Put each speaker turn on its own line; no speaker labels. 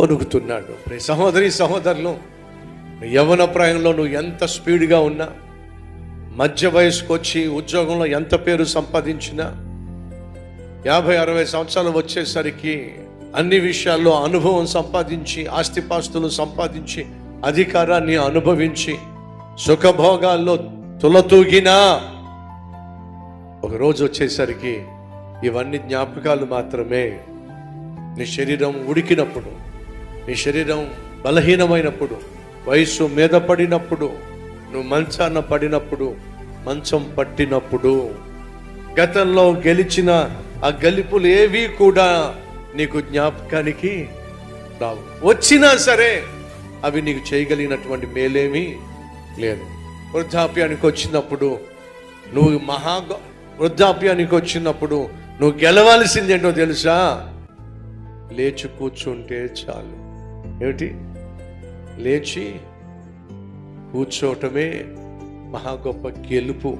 వణుకుతున్నాడు. ప్రియ సహోదరి సహోదరులు యవన యవ్వన ప్రాయంలో నువ్వు ఎంత స్పీడ్గా ఉన్నా మధ్య వయసుకు వచ్చి ఉద్యోగంలో ఎంత పేరు సంపాదించినా యాభై అరవై సంవత్సరాలు వచ్చేసరికి అన్ని విషయాల్లో అనుభవం సంపాదించి ఆస్తిపాస్తులు సంపాదించి అధికారాన్ని అనుభవించి సుఖభోగాల్లో తులతూగినా ఒకరోజు వచ్చేసరికి ఇవన్నీ జ్ఞాపకాలు మాత్రమే. నీ శరీరం ఉడికినప్పుడు నీ శరీరం బలహీనమైనప్పుడు వయసు మీద పడినప్పుడు నువ్వు మంచాన పడినప్పుడు మంచం పట్టినప్పుడు గతంలో గెలిచిన ఆ గెలుపులు ఏవి కూడా నీకు జ్ఞాపకానికి రావు. వచ్చినా సరే అవి నీకు చేయగలిగినటువంటి మేలేమీ లేదు వృద్ధాప్యానికి వచ్చినప్పుడు నువ్వు మహా వృద్ధాప్యానికి వచ్చినప్పుడు నువ్వు గెలవాల్సిందేంటో తెలుసా? లేచి కూర్చుంటే చాలు. ఏమిటి? లేచి కూర్చోవటమే మహా గొప్ప గెలుపు.